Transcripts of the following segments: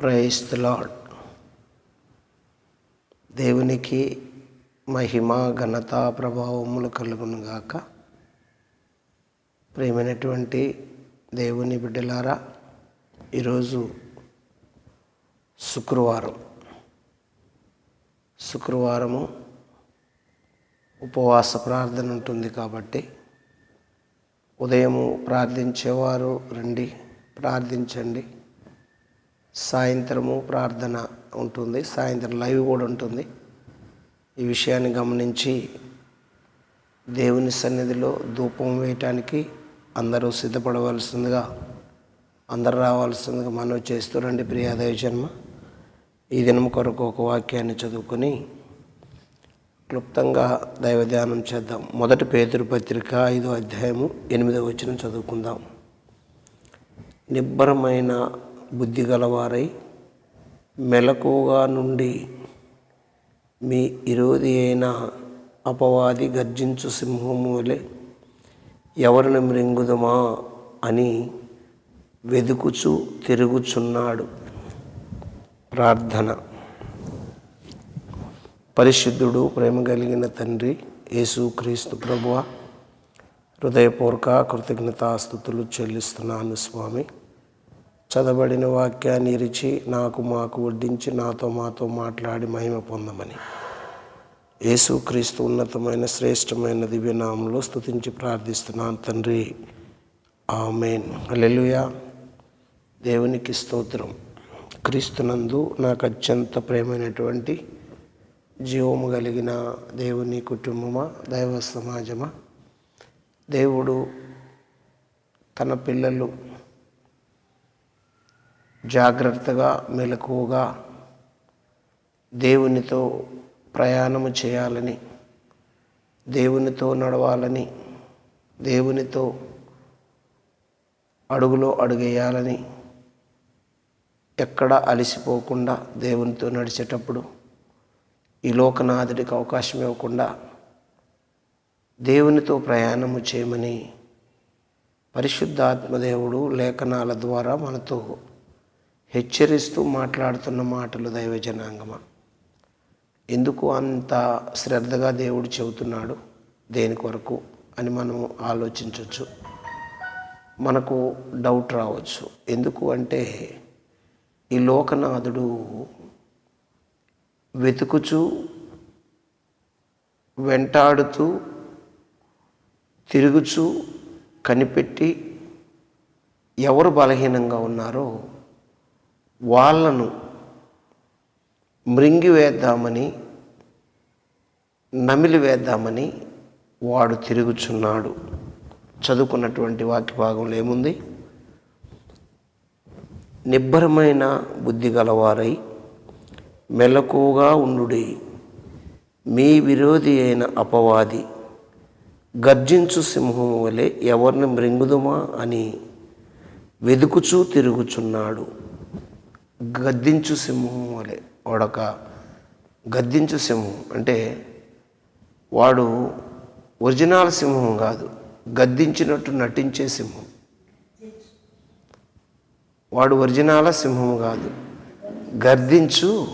Price the lord దేవునికి మహిమ ఘనత ప్రభావములు కలుగును గాక. ప్రేమైనటువంటి దేవుని బిడ్డలారా ఈరోజు శుక్రవారం. శుక్రవారము ఉపవాస ప్రార్థన ఉంటుంది కాబట్టి ఉదయము ప్రార్థించేవారు రండి ప్రార్థించండి. సాయంత్రము ప్రార్థన ఉంటుంది సాయంత్రం లైవ్ కూడా ఉంటుంది. ఈ విషయాన్ని గమనించి దేవుని సన్నిధిలో ధూపం వేయటానికి అందరూ సిద్ధపడవలసిందిగా అందరు రావాల్సిందిగా మనం చేస్తూ రండి ప్రియాదయ జన్మ ఈ దినం కొరకు ఒక వాక్యాన్ని చదువుకొని క్లుప్తంగా దైవ ధ్యానం చేద్దాం. మొదటి పేతురు పత్రిక ఐదో అధ్యాయము ఎనిమిదో వచ్చిన చదువుకుందాం. నిబ్బరమైన బుద్ధి గలవారై మెలకుగా నుండి మీ ఇరోది అయిన అపవాది గర్జించు సింహము వలె ఎవరిని మృంగుదమా అని వెదుకుచు తిరుగుచున్నాడు. ప్రార్థన. పరిశుద్ధుడు ప్రేమ కలిగిన తండ్రి యేసుక్రీస్తు ప్రభువ హృదయపూర్వక కృతజ్ఞతాస్థుతులు చెల్లిస్తున్నాను స్వామి. చదవబడిన వాక్యాన్ని ఇరిచి నాకు మాకు వడ్డించి నాతో మాతో మాట్లాడి మహిమ పొందమని. యేసుక్రీస్తు ఉన్నతమైన శ్రేష్టమైన దివ్యనామంలో స్తుతించి ప్రార్థిస్తున్నాను తండ్రి. ఆమెన్. అలెలుయా దేవునికి స్తోత్రం. క్రీస్తునందు నాకు అత్యంత ప్రేమైనటువంటి జీవము కలిగిన దేవుని కుటుంబమా దైవ సమాజమా? దేవుడు తన పిల్లలు జాగ్రత్తగా మెలకువగా దేవునితో ప్రయాణము చేయాలని దేవునితో నడవాలని దేవునితో అడుగులో అడుగేయాలని ఎక్కడ అలసిపోకుండా దేవునితో నడిచేటప్పుడు ఈ లోకనాథుడికి అవకాశం ఇవ్వకుండా దేవునితో ప్రయాణము చేయమని పరిశుద్ధాత్మదేవుడు లేఖనాల ద్వారా మనతో హెచ్చరిస్తూ మాట్లాడుతున్న మాటలు దైవజనాంగమా? ఎందుకు అంత శ్రద్ధగా దేవుడు చెబుతున్నాడు దేని కొరకు అని మనము ఆలోచించవచ్చు మనకు డౌట్ రావచ్చు. ఎందుకు అంటే ఈ లోకనాథుడు వెతుకుచూ వెంటాడుతూ తిరుగుచూ కనిపెట్టి ఎవరు బలహీనంగా ఉన్నారో వాళ్ళను మృంగివేద్దామని నమిలి వేద్దామని వాడు తిరుగుచున్నాడు. చదువుకున్నటువంటి వాక్య భాగంలో ఏముంది? నిబ్బరమైన బుద్ధి గలవారై మెలకుగా ఉండుడి. మీ విరోధి అయిన అపవాది గర్జించు సింహం వలె ఎవరిని మృంగుదుమా అని వెదుకుచూ తిరుగుచున్నాడు. గద్దించు సింహం వలె వాడొక గద్దించు సింహం. అంటే వాడు ఒరిజినల్ సింహం కాదు గద్దించినట్టు నటించే సింహం. వాడు ఒరిజినల్ సింహం కాదు గర్దించు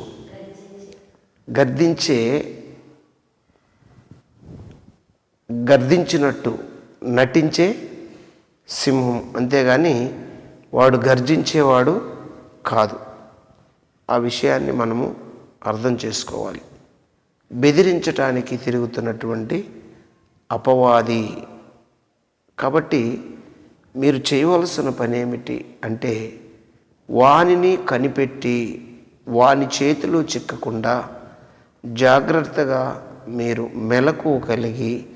గర్దించే గర్దించినట్టు నటించే సింహం. అంతేగాని వాడు గర్జించేవాడు కాదు. ఆ విషయాన్ని మనము అర్థం చేసుకోవాలి. బెదిరించటానికి తిరుగుతున్నటువంటి అపవాది. కాబట్టి మీరు చేయవలసిన పని ఏమిటి అంటే వానిని కనిపెట్టి వాని చేతిలో చిక్కకుండా జాగ్రత్తగా మీరు మెలకు కలిగి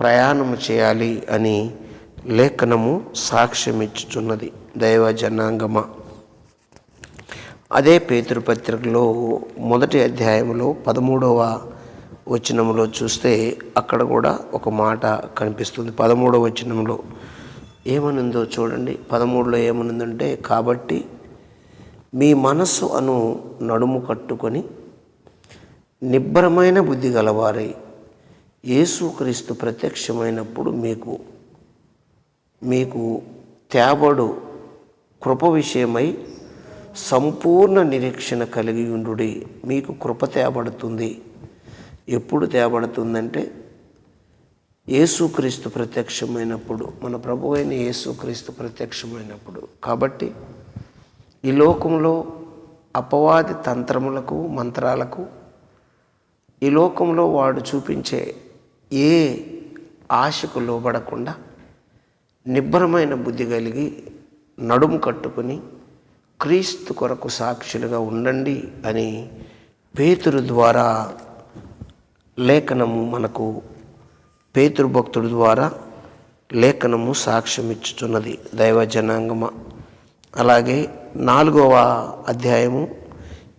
ప్రయాణం చేయాలి అని లేఖనము సాక్ష్యమిచ్చుచున్నది. దైవ జనాంగమ. అదే పేతృపత్రికలో మొదటి అధ్యాయంలో పదమూడవ వచనంలో చూస్తే అక్కడ కూడా ఒక మాట కనిపిస్తుంది. పదమూడవ వచనంలో ఏమనుందో చూడండి. పదమూడులో ఏమనుందంటే కాబట్టి మీ మనస్సు అను నడుము కట్టుకొని నిబ్బరమైన బుద్ధి గలవారై యేసుక్రీస్తు ప్రత్యక్షమైనప్పుడు మీకు మీకు తేబడు కృప విషయమై సంపూర్ణ నిరీక్షణ కలిగి ఉండుడి. మీకు కృప తేబడుతుంది. ఎప్పుడు తేబడుతుందంటే యేసుక్రీస్తు ప్రత్యక్షమైనప్పుడు మన ప్రభు అయిన యేసుక్రీస్తు ప్రత్యక్షమైనప్పుడు. కాబట్టి ఈ లోకంలో అపవాది తంత్రములకు మంత్రాలకు ఈ లోకంలో వాడు చూపించే ఏ ఆశకు లోబడకుండా నిబ్బరమైన బుద్ధి కలిగి నడుము కట్టుకుని క్రీస్తు కొరకు సాక్షులుగా ఉండండి అని పేతురు ద్వారా లేఖనము మనకు పేతృభక్తుడు ద్వారా లేఖనము సాక్ష్యం ఇచ్చుచున్నది దైవ జనాంగమ అలాగే నాలుగవ అధ్యాయము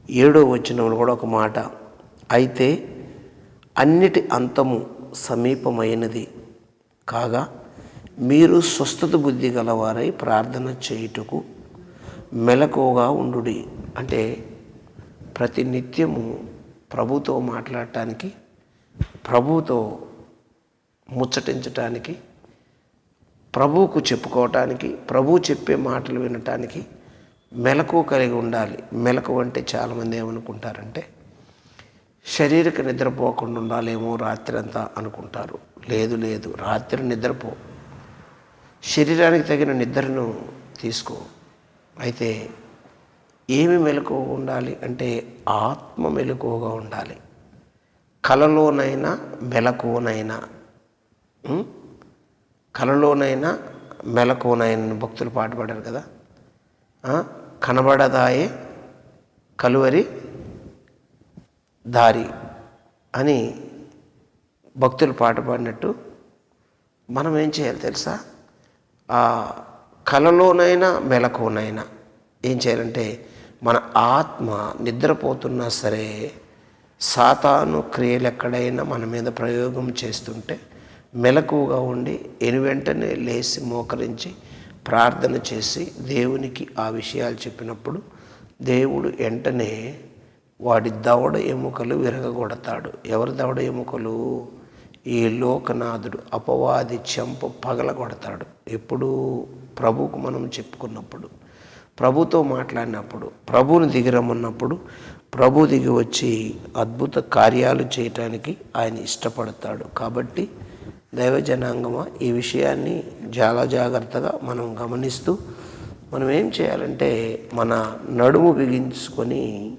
ఏడో వచనములు కూడా ఒక మాట. అయితే అన్నిటి అంతము సమీపమైనది కాగా మీరు స్వస్థత బుద్ధి గలవారై ప్రార్థన చేయుటకు మెలకువగా ఉండు అంటే ప్రతి నిత్యము ప్రభుతో మాట్లాడటానికి ప్రభుతో ముచ్చటించటానికి ప్రభువుకు చెప్పుకోవటానికి ప్రభువు చెప్పే మాటలు వినటానికి మెలకు కలిగి ఉండాలి. మెలకు అంటే చాలామంది ఏమనుకుంటారంటే శరీరక నిద్రపోకుండా ఉండాలేమో రాత్రి అంతా అనుకుంటారు. లేదు లేదు రాత్రి నిద్రపో. శరీరానికి తగిన నిద్రను తీసుకో. అయితే ఏమి మెలకువ ఉండాలి అంటే ఆత్మ మెలకువగా ఉండాలి. కలలోనైనా మెలకువనైనా కలలోనైనా మెలకువనైనా భక్తులు పాట పాడారు కదా? కనబడదాయే కలువరి దారి అని భక్తులు పాట పాడినట్టు మనం ఏం చేయాలి తెలుసా? ఆ కలలోనైనా మెలకువనైనా ఏం చేయాలంటే మన ఆత్మ నిద్రపోతున్నా సరే సాతాను క్రియలు ఎక్కడైనా మన మీద ప్రయోగం చేస్తుంటే మెలకువగా ఉండి ఎను వెంటనే లేచి మోకరించి ప్రార్థన చేసి దేవునికి ఆ విషయాలు చెప్పినప్పుడు దేవుడు వెంటనే వాడి దవడ ఎముకలు విరగగొడతాడు. ఎవరి దవడ ఎముకలు? ఈ లోకనాథుడు అపవాది చెంప పగలగొడతాడు. ఎప్పుడు ప్రభువుకు మనం చెప్పుకున్నప్పుడు ప్రభుతో మాట్లాడినప్పుడు ప్రభువుని దిగిరమ్మన్నప్పుడు ప్రభు దిగి వచ్చి అద్భుత కార్యాలు చేయటానికి ఆయన ఇష్టపడతాడు. కాబట్టి దైవ జనాంగమ ఈ విషయాన్ని చాలా జాగ్రత్తగా మనం గమనిస్తూ మనం ఏం చేయాలంటే మన నడుము బిగించుకొని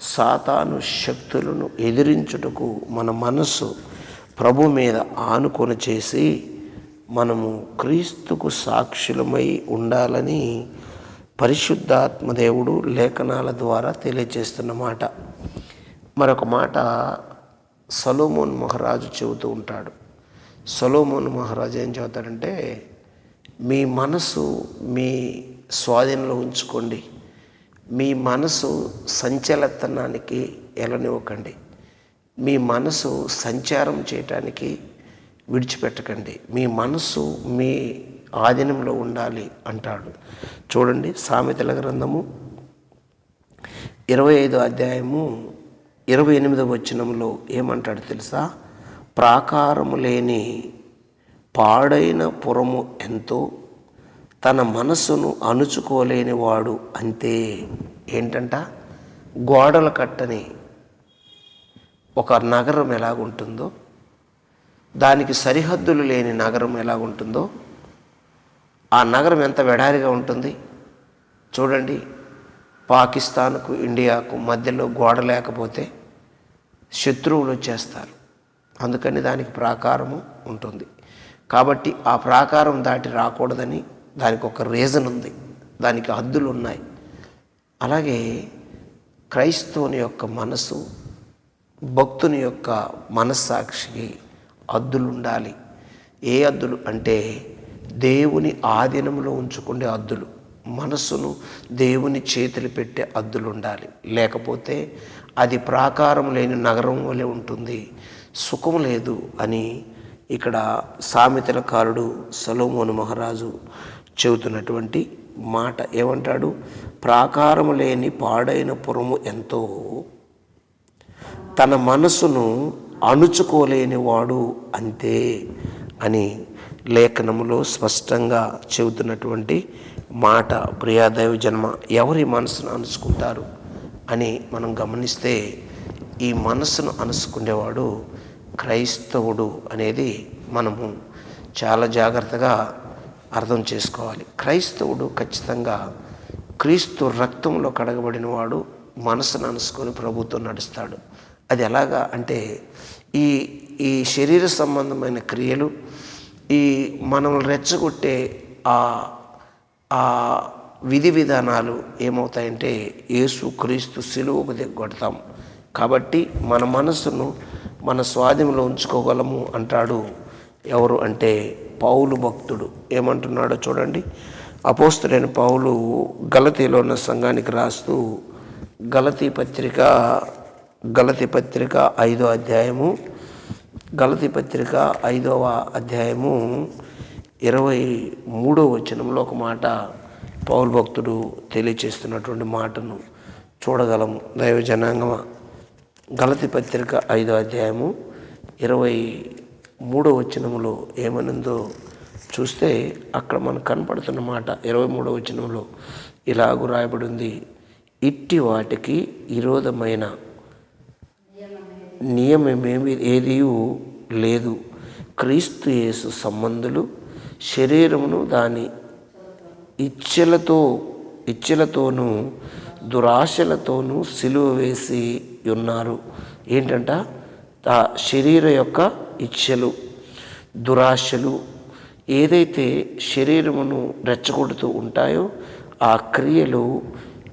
సాతాను శక్తులను ఎదిరించుటకు మన మనస్సు ప్రభు మీద ఆనుకొని చేసి మనము క్రీస్తుకు సాక్షులమై ఉండాలని పరిశుద్ధాత్మదేవుడు లేఖనాల ద్వారా తెలియజేస్తున్న మాట. మరొక మాట సలోమోన్ మహారాజు చెబుతూ ఉంటాడు. సలోమోన్ మహారాజు ఏం చెబుతాడంటే మీ మనసు మీ స్వాధీనంలో ఉంచుకోండి. మీ మనసు సంచలతనానికి ఎలనివ్వకండి. మీ మనసు సంచారం చేయటానికి విడిచిపెట్టకండి. మీ మనసు మీ ఆధీనంలో ఉండాలి అంటాడు. చూడండి సామెతల గ్రంథము ఇరవై ఐదో అధ్యాయము ఇరవై ఎనిమిదవ వచనంలో ఏమంటాడు తెలుసా? ప్రాకారము లేని పాడైన పురము ఎంతో తన మనసును అణుచుకోలేని వాడు అంతే. ఏంటంట? గోడల కట్టని ఒక నగరం ఎలాగుంటుందో దానికి సరిహద్దులు లేని నగరం ఎలా ఉంటుందో ఆ నగరం ఎంత వెడారిగా ఉంటుంది చూడండి. పాకిస్తాన్కు ఇండియాకు మధ్యలో గోడ లేకపోతే శత్రువులు వచ్చేస్తారు. అందుకని దానికి ప్రాకారము ఉంటుంది. కాబట్టి ఆ ప్రాకారం దాటి రాకూడదని దానికి ఒక రీజన్ ఉంది. దానికి హద్దులు ఉన్నాయి. అలాగే క్రైస్తవుని యొక్క మనసు భక్తుని యొక్క మనస్సాక్షికి అద్దులు ఉండాలి ఏ అద్దులు అంటే దేవుని ఆధీనంలో ఉంచుకునే అద్దులు మనస్సును దేవుని చేతులు పెట్టే అద్దులు ఉండాలి లేకపోతే అది ప్రాకారం లేని నగరం వలె ఉంటుంది. సుఖం లేదు అని ఇక్కడ సామెతల కారుడు సలోమోను మహారాజు చెబుతున్నటువంటి మాట ఏమంటాడు? ప్రాకారం లేని పాడైన పురము ఎంతో తన మనసును అణుచుకోలేని వాడు అంతే అని లేఖనములో స్పష్టంగా చెబుతున్నటువంటి మాట ప్రియాదైవ జన్మ ఎవరి మనసును అనుసుకుంటారు అని మనం గమనిస్తే ఈ మనసును అనుసుకునేవాడు క్రైస్తవుడు అనేది మనము చాలా జాగ్రత్తగా అర్థం చేసుకోవాలి. క్రైస్తవుడు ఖచ్చితంగా క్రీస్తు రక్తంలో కడగబడిన వాడు మనసును అనుసుకొని ప్రభుత్వం నడుస్తాడు. అది ఎలాగా అంటే ఈ ఈ శరీర సంబంధమైన క్రియలు ఈ మనం రెచ్చగొట్టే ఆ ఆ విధి విధానాలు ఏమవుతాయంటే యేసు క్రీస్తు సిలువకు దిగొడతాం. కాబట్టి మన మనసును మన స్వాధీనంలో ఉంచుకోగలము అంటాడు ఎవరు అంటే పౌలు భక్తుడు. ఏమంటున్నాడో చూడండి. అపోస్తుడైన పౌలు గలతీలో ఉన్న సంఘానికి రాస్తూ గలతీ పత్రిక గలతి పత్రిక ఐదో అధ్యాయము గలతి పత్రిక ఐదవ అధ్యాయము ఇరవై మూడో వచనంలో ఒక మాట పౌరు భక్తుడు తెలియచేస్తున్నటువంటి మాటను చూడగలము. దైవ జనాంగమ గలతి పత్రిక ఐదో అధ్యాయము ఇరవై మూడో వచనములో ఏమనుందో చూస్తే అక్కడ మనకు కనపడుతున్న మాట ఇరవై మూడో వచనంలో ఇలాగు రాయబడి ఉంది. ఇట్టి వాటికి విరోధమైన నియమమేమి ఏది లేదు. క్రీస్తు యేసు సంబంధులు శరీరమును దాని ఇచ్చలతో ఇచ్చలతోనూ దురాశలతోనూ సిలువ వేసి ఉన్నారు. ఏంటంట? ఆ శరీర యొక్క ఇచ్చలు దురాశలు ఏదైతే శరీరమును రెచ్చగొడుతూ ఉంటాయో ఆ క్రియలు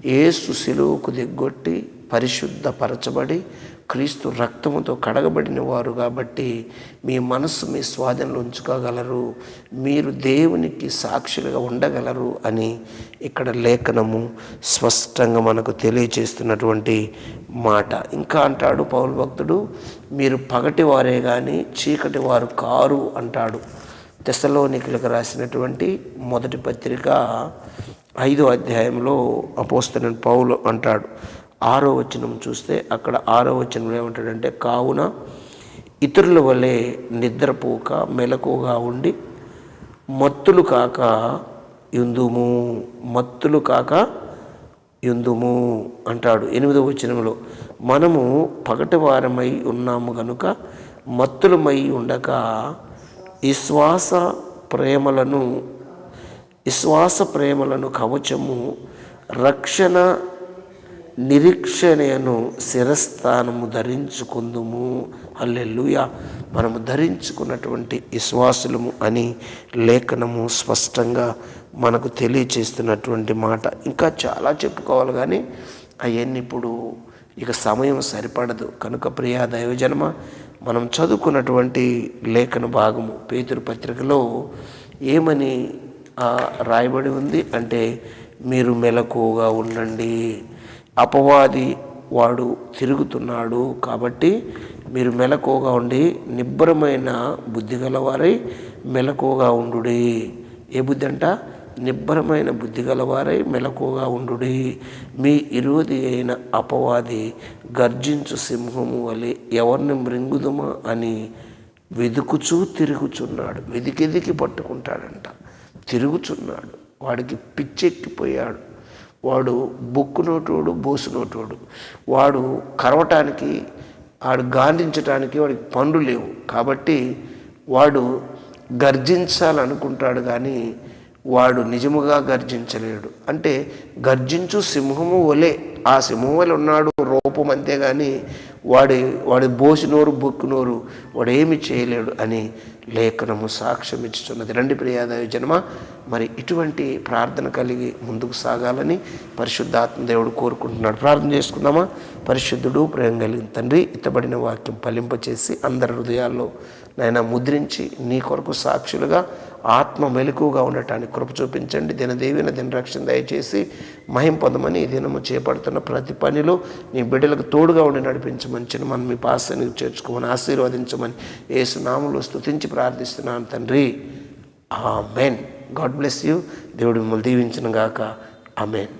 ఏసు సిలువకు దిగ్గొట్టి పరిశుద్ధపరచబడి క్రీస్తు రక్తముతో కడగబడిన వారు కాబట్టి మీ మనస్సు మీ స్వాధీనంలో ఉంచుకోగలరు. మీరు దేవునికి సాక్షులుగా ఉండగలరు అని ఇక్కడ లేఖనము స్పష్టంగా మనకు తెలియచేస్తున్నటువంటి మాట. ఇంకా అంటాడు పౌరు భక్తుడు మీరు పగటి వారే కానీ చీకటి వారు కారు అంటాడు. తెసలోనికులకు రాసినటువంటి మొదటి పత్రిక ఐదో అధ్యాయంలో అపోస్తున్న పౌలు అంటాడు. ఆరో వచనం చూస్తే అక్కడ ఆరో వచనంలో ఏమంటాడంటే కావున ఇతరుల వలె నిద్రపోక మెలకుగా ఉండి మత్తులు కాక యుందుము మత్తులు కాక యుందుము అంటాడు ఎనిమిదవ వచనంలో. మనము పగటివారమై ఉన్నాము కనుక మత్తులమై ఉండక విశ్వాస ప్రేమలను విశ్వాస ప్రేమలను కవచము రక్షణ నిరీక్షణను శిరస్థానము ధరించుకుందుము. అల్లెలుయ మనము ధరించుకున్నటువంటి విశ్వాసులము అని లేఖనము స్పష్టంగా మనకు తెలియచేస్తున్నటువంటి మాట. ఇంకా చాలా చెప్పుకోవాలి కానీ అవన్నీ ఇప్పుడు ఇక సమయం సరిపడదు. కనుక ప్రియా దైవజన్మ మనం చదువుకున్నటువంటి లేఖన భాగము పేతురు పత్రికలో ఏమని రాయబడి ఉంది? అంటే మీరు మెలకుగా ఉండండి. అపవాది వాడు తిరుగుతున్నాడు కాబట్టి మీరు మెలకువగా ఉండి నిబ్బరమైన బుద్ధి గలవారై మెలకువగా ఉండు ఏ బుద్ధి అంట? నిబ్బరమైన బుద్ధి గలవారై మెలకువగా ఉండు మీ ఇరువది అయిన అపవాది గర్జించు సింహము వలె ఎవరిని మృంగుదమా అని వెదుకుచూ తిరుగుచున్నాడు. వెదికెదికి పట్టుకుంటాడంట. తిరుగుచున్నాడు. వాడికి పిచ్చెక్కిపోయాడు. వాడు బుక్కు నోటోడు బోసు నోటోడు వాడు కరవటానికి వాడు గాంధించటానికి వాడికి పనులు లేవు. కాబట్టి వాడు గర్జించాలనుకుంటాడు కానీ వాడు నిజముగా గర్జించలేడు. అంటే గర్జించు సింహము వలె ఆ సింహం వలె ఉన్నాడు రూపం అంతేగాని వాడి వాడి బోసినోరు బొక్కునోరు వాడు ఏమి చేయలేడు అని లేఖనము సాక్ష్యం ఇచ్చుతున్నది రండి ప్రియాదాయ జన్మ మరి ఇటువంటి ప్రార్థన కలిగి ముందుకు సాగాలని పరిశుద్ధాత్మ దేవుడు కోరుకుంటున్నాడు. ప్రార్థన చేసుకుందామా? పరిశుద్ధుడు ప్రేమ కలిగిన తండ్రి ఇతబడిన వాక్యం ఫలింపచేసి అందరి హృదయాల్లో నాయన ముద్రించి నీ కొరకు సాక్షులుగా ఆత్మ మెలకుగా ఉండటానికి కృప చూపించండి. దినదేవిన దినరక్షణ దయచేసి మహిం పొందమని ఈ దినము చేపడుతున్న ప్రతి పనిలో నీ బిడ్డలకు తోడుగా ఉండి నడిపించమని చిన్న మనం మీ పాసానికి చేర్చుకోమని ఆశీర్వదించమని ఏసునాములు స్థుతించి ప్రార్థిస్తున్నాను తండ్రి. ఆ మెన్ గాడ్ బ్లెస్ యూ. దేవుడు మిమ్మల్ని దీవించిన గాక ఆ మెన్